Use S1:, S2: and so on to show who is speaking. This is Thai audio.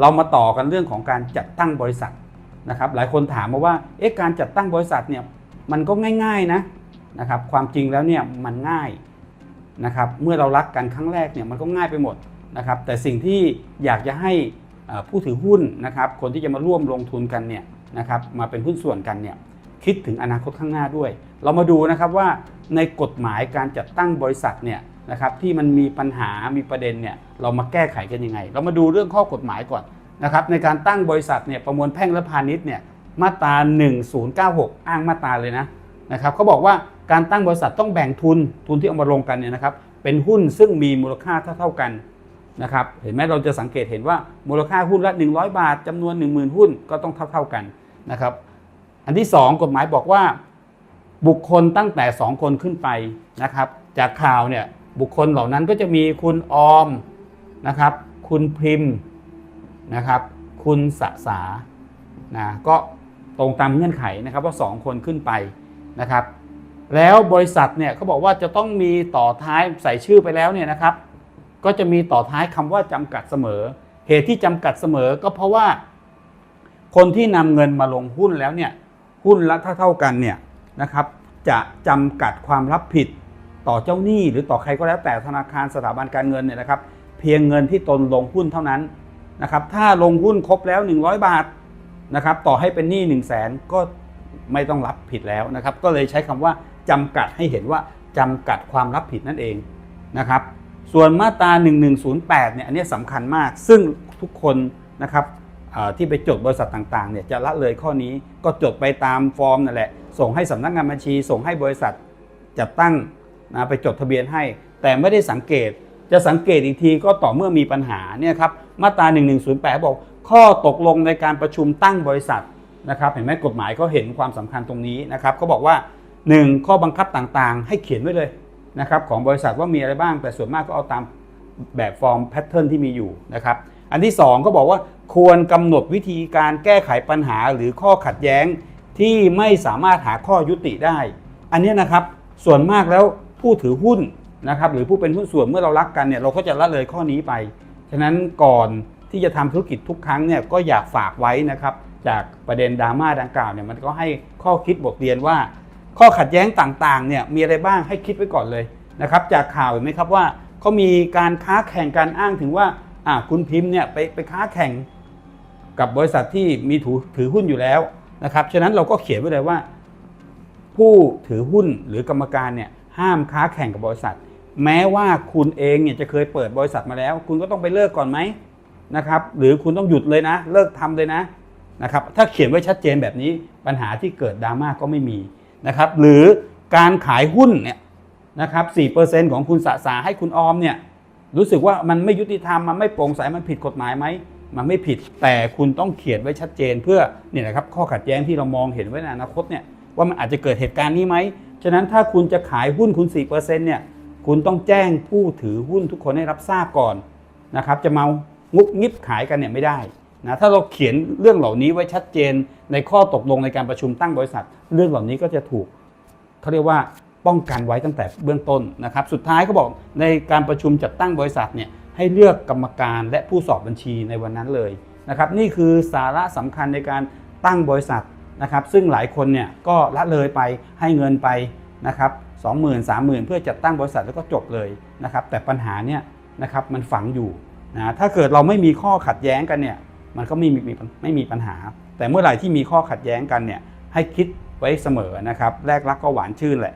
S1: เรามาต่อกันเรื่องของการจัดตั้งบริษัทนะครับ หลายคนถามมาว่าเอ๊ะการจัดตั้งบริษัทเนี่ยมันก็ง่ายๆนะนะครับ ความจริงแล้วเนี่ยมันง่ายนะครับ เมื่อเรารักกันครั้งแรกเนี่ยมันก็ง่ายไปหมดนะครับ แต่สิ่งที่อยากจะให้ผู้ถือหุ้นนะครับ คนที่จะมาร่วมลงทุนกันเนี่ยนะครับ มาเป็นหุ้นส่วนกันเนี่ยคิดถึงอนาคตข้างหน้าด้วย เรามาดูนะครับว่าในกฎหมายการจัดตั้งบริษัทเนี่ย นะครับที่มันมีปัญหามีประเด็นเนี่ยเรามาแก้ไขกันยังไง เรามาดูเรื่องข้อกฎหมายก่อนนะครับในการตั้งบริษัทเนี่ยประมวลแพ่งและพาณิชย์เนี่ยมาตรา 1096 อ้างมาตราเลยนะนะครับเขาบอกว่าการตั้งบริษัทต้องแบ่งทุนทุนที่เอามาลงกันเนี่ยนะครับเป็นหุ้นซึ่งมีมูลค่าเท่าๆกันนะครับเห็นไหมเราจะสังเกตเห็นว่ามูลค่าหุ้นละ 100 บาทจำนวน 10,000 หุ้นก็ต้องเท่าๆกันนะครับอันที่ 2 กฎหมายบอกว่าบุคคลตั้งแต่ 2 คนขึ้นไปนะครับจากข่าวเนี่ย บุคคลเหล่านั้นก็จะมีคุณออมนะครับ คุณพิมพ์นะครับ คุณสสานะก็ตรงตามเงื่อนไขนะครับว่า 2 คนขึ้นไปนะครับ แล้วบริษัทเนี่ยเขาบอกว่าจะต้องมีต่อท้ายใส่ชื่อไปแล้วเนี่ยนะครับ ก็จะมีต่อท้ายคำว่าจำกัดเสมอ เหตุที่จำกัดเสมอก็เพราะว่า คนที่นำเงินมาลงหุ้นแล้วเนี่ยหุ้นละเท่าเท่ากันเนี่ยนะครับ จะจำกัดความรับผิด ต่อเจ้าหนี้หรือต่อใครก็แล้วแต่ธนาคารสถาบันการเงินเนี่ยนะครับ เพียงเงินที่ตนลงหุ้นเท่านั้นนะครับถ้าลงหุ้นครบแล้ว 100 บาทนะครับต่อให้เป็นหนี้1 0 0 0 0แสนก็ไม่ต้องรับผิดแล้วนะครับ ก็เลยใช้คำว่าจำกัดให้เห็นว่าจำกัดความรับผิดนั่นเองนะครับส่วนมาตรา 1108 เนี่ยอันนี้สำคัญมาก ซึ่งทุกคนนะครับที่ไปจดบริษัทต่างๆ เนี่ยจะละเลยข้อนี้ก็จดไปตามฟอร์มนั่นแหละ ส่งให้สำนักงานบัญชี ส่งให้บริษัทจัดตั้ง นะไปจดทะเบียนให้ แต่ไม่ได้สังเกต จะสังเกตอีกทีก็ต่อเมื่อมีปัญหาเนี่ยครับมาตรา 1108 บอก ข้อตกลงในการประชุมตั้งบริษัทนะครับเห็นไหมกฎหมายเขาเห็นความสำคัญตรงนี้นะครับเขาบอกว่า 1 ข้อบังคับต่างๆ ให้เขียนไว้เลยนะครับของบริษัทว่ามีอะไรบ้าง แต่ส่วนมากก็เอาตามแบบฟอร์มแพทเทิร์นที่มีอยู่นะครับอันที่2ก็บอกว่าควรกำหนดวิธีการแก้ไขปัญหาหรือข้อขัดแย้งที่ไม่สามารถหาข้อยุติได้ อันนี้นะครับส่วนมากแล้ว ผู้ถือหุ้นนะครับหรือผู้เป็นหุ้นส่วนเมื่อเรารักกันเนี่ยเราก็จะละเลยข้อนี้ไปฉะนั้นก่อนที่จะทำธุรกิจทุกครั้งเนี่ยก็อยากฝากไว้นะครับจากประเด็นดราม่าดังกล่าวเนี่ยมันก็ให้ข้อคิดบทเรียนว่า ข้อขัดแย้งต่างๆเนี่ยมีอะไรบ้างให้คิดไว้ก่อนเลยนะครับจากข่าวเห็นไหมครับว่าเขามีการค้าแข่งการอ้างถึงว่าอ่าคุณพิมพ์เนี่ยไปไปค้าแข่งกับบริษัทที่มีถือถือหุ้นอยู่แล้วนะครับฉะนั้นเราก็เขียนไว้เลยว่า ผู้ถือหุ้นหรือกรรมการเนี่ย ห้ามค้าแข่งกับบริษัท แม้ว่าคุณเองเนี่ยจะเคยเปิดบริษัทมาแล้ว คุณก็ต้องไปเลิกก่อนไหมนะครับหรือคุณต้องหยุดเลยนะ เลิกทำเลยนะนะครับถ้าเขียนไว้ชัดเจนแบบนี้ปัญหาที่เกิดดราม่าก็ไม่มีนะครับหรือการขายหุ้นเนี่ยนะครับ4%ของคุณสะสาให้คุณออมเนี่ยรู้สึกว่ามันไม่ยุติธรรมมันไม่โปร่งใสมันผิดกฎหมายไหมมันไม่ผิดแต่คุณต้องเขียนไว้ชัดเจน เพื่อเนี่ยนะครับข้อขัดแย้งที่เรามองเห็นไว้ในอนาคตเนี่ยว่ามันอาจจะเกิดเหตุการณ์นี้ไหม ฉะนั้นถ้าคุณจะขายหุ้นคุณ4%เนี่ยคุณต้องแจ้งผู้ถือหุ้นทุกคนให้รับทราบก่อนนะครับจะมางุบงิบขายกันเนี่ยไม่ได้นะถ้าเราเขียนเรื่องเหล่านี้ไว้ชัดเจนในข้อตกลงในการประชุมตั้งบริษัท เรื่องเหล่านี้ก็จะถูกเขาเรียกว่าป้องกันไว้ตั้งแต่เบื้องต้นนะครับ สุดท้ายเขาบอกในการประชุมจัดตั้งบริษัทเนี่ยให้เลือกกรรมการและผู้สอบบัญชีในวันนั้นเลยนะครับ นี่คือสาระสำคัญในการตั้งบริษัท นะครับซึ่งหลายคนเนี่ยก็ละเลยไปให้เงินไปนะครับสองหมื่นสามหมื่นเพื่อจัดตั้งบริษัทแล้วก็จบเลยนะครับแต่ปัญหาเนี่ยนะครับมันฝังอยู่นะถ้าเกิดเราไม่มีข้อขัดแย้งกันเนี่ยมันก็ไม่มีไม่มีปัญหา แต่เมื่อไหร่ที่มีข้อขัดแย้งกันเนี่ยให้คิดไว้เสมอนะครับแรกรักก็หวานชื่นแหละ